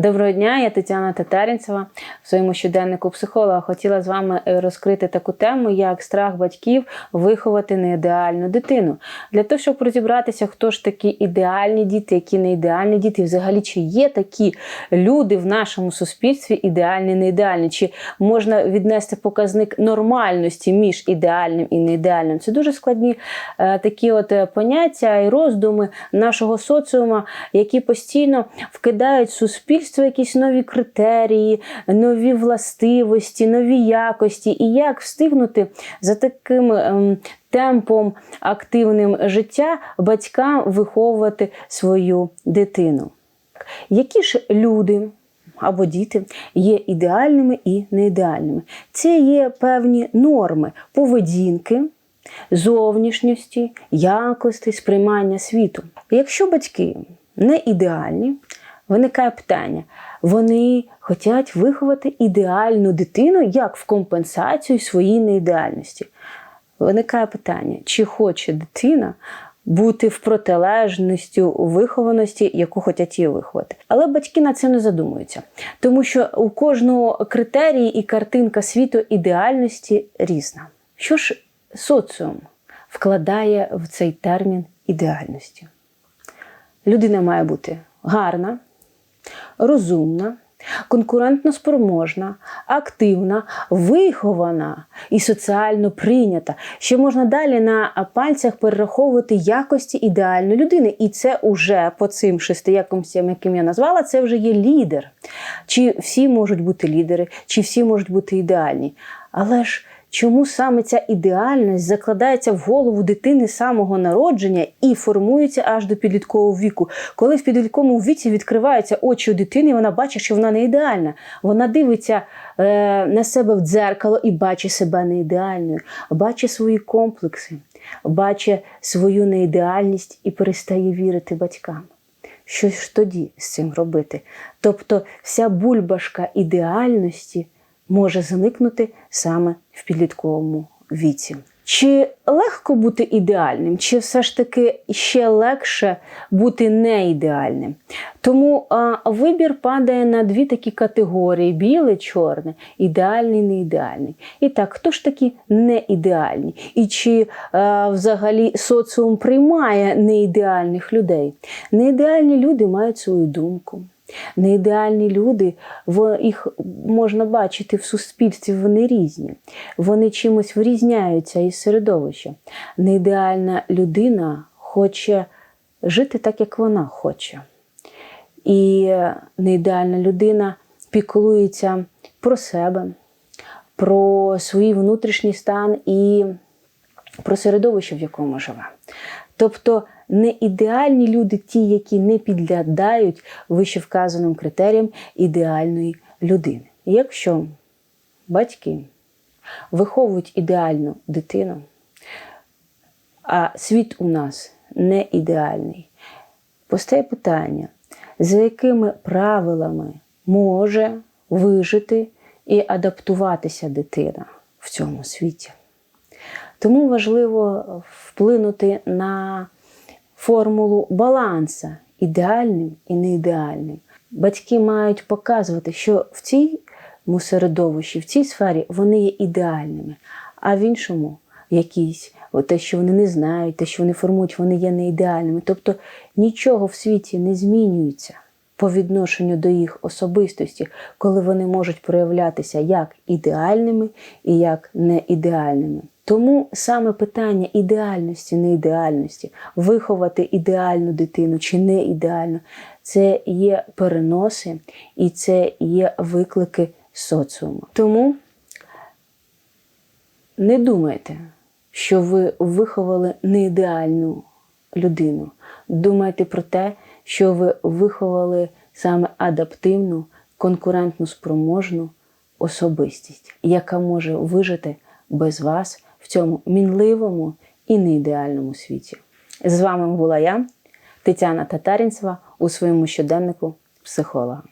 Доброго дня, я Тетяна Татарінцева. В своєму щоденнику психолога хотіла з вами е, розкрити таку тему, як страх батьків виховати неідеальну дитину. Для того, щоб розібратися, хто ж такі ідеальні діти, які не ідеальні діти, взагалі чи є такі люди в нашому суспільстві ідеальні, не ідеальні, чи можна віднести показник нормальності між ідеальним і неідеальним. Це дуже складні е, такі от е, поняття і роздуми нашого соціума, які постійно вкидають в суспільство якісь нові критерії, нові властивості, нові якості. І як встигнути за таким ем, темпом активним життя батькам виховувати свою дитину? Які ж люди? Або діти є ідеальними і неідеальними. Це є певні норми поведінки, зовнішньості, якості, сприймання світу. Якщо батьки не ідеальні, виникає питання: вони хочуть виховати ідеальну дитину як в компенсацію своїй неідеальності. Виникає питання, чи хоче дитина бути в протилежності вихованості, яку хочуть її виховати. Але батьки на це не задумуються, тому що у кожного критерії і картинка світу ідеальності різна. Що ж соціум вкладає в цей термін ідеальності? Людина має бути гарна, розумна, конкурентно спроможна, активна, вихована і соціально прийнята. Ще можна далі на пальцях перераховувати якості ідеальної людини. І це уже по цим шести якостям, яким я назвала, це вже є лідер. Чи всі можуть бути лідери, чи всі можуть бути ідеальні. Але ж Чому саме ця ідеальність закладається в голову дитини самого народження і формується аж до підліткового віку? Коли в підлітковому віці відкриваються очі у дитини, вона бачить, що вона не ідеальна. Вона дивиться е, на себе в дзеркало і бачить себе не ідеальною, бачить свої комплекси, бачить свою неідеальність і перестає вірити батькам. Що ж тоді з цим робити? Тобто вся бульбашка ідеальності може зникнути саме в підлітковому віці. Чи легко бути ідеальним, чи все ж таки ще легше бути неідеальним? Тому а, вибір падає на дві такі категорії: біле, чорне, ідеальний, неідеальний. І так, хто ж такі неідеальні? І чи а, взагалі соціум приймає неідеальних людей? Неідеальні люди мають свою думку. Неідеальні люди, їх можна бачити в суспільстві, вони різні. Вони чимось вирізняються із середовища. Неідеальна людина хоче жити так, як вона хоче. І неідеальна людина піклується про себе, про свій внутрішній стан і про середовище, в якому живе. Тобто не ідеальні люди, ті, які не підглядають вище вказаним критеріям ідеальної людини. Якщо батьки виховують ідеальну дитину, а світ у нас не ідеальний, постає питання, за якими правилами може вижити і адаптуватися дитина в цьому світі. Тому важливо вплинути на формулу баланса ідеальним і неідеальним. Батьки мають показувати, що в цьому середовищі, в цій сфері вони є ідеальними, а в іншому якісь, те, що вони не знають, те, що вони формують, вони є неідеальними. Тобто нічого в світі не змінюється по відношенню до їх особистості, коли вони можуть проявлятися як ідеальними і як неідеальними. Тому саме питання ідеальності, неідеальності, виховати ідеальну дитину чи не ідеальну, це є переноси і це є виклики соціуму. Тому не думайте, що ви виховали неідеальну людину. Думайте про те, що ви виховали саме адаптивну, конкурентну спроможну особистість, яка може вижити без вас в цьому мінливому і неідеальному світі. З вами була я, Тетяна Татарінцева, у своєму щоденнику психолога.